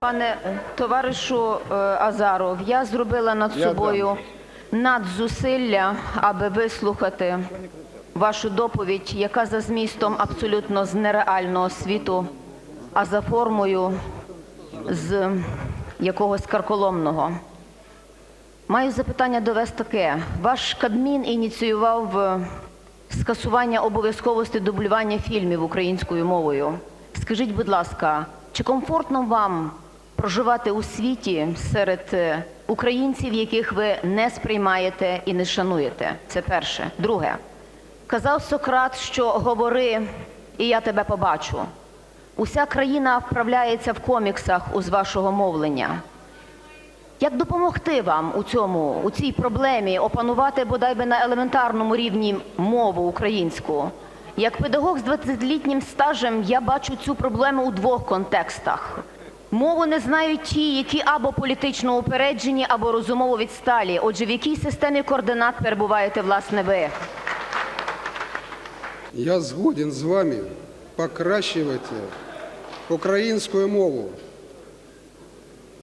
Пане е, товаришу е, Азаров, я зробила над собою надзусилля, аби вислухати вашу доповідь, яка за змістом абсолютно з нереального світу, а за формою з якогось карколомного. Маю запитання до вас таке. Ваш Кабмін ініціював е, скасування обов'язковості дублювання фільмів українською мовою. Скажіть, будь ласка, чи комфортно вам проживати у світі серед е, українців, яких ви не сприймаєте і не шануєте? Це перше. Друге, казав Сократ, що говори, і я тебе побачу. Уся країна вправляється в коміксах у з вашого мовлення. Як допомогти вам у цьому, у цій проблемі опанувати бодай би на елементарному рівні мову українську? Як педагог з 20-літнім стажем я бачу цю проблему у двох контекстах. Мову не знають ті, які або політично упереджені, або розумово відсталі. Отже, в якій системі координат перебуваєте власне ви? Я згоден з вами покращувати українську мову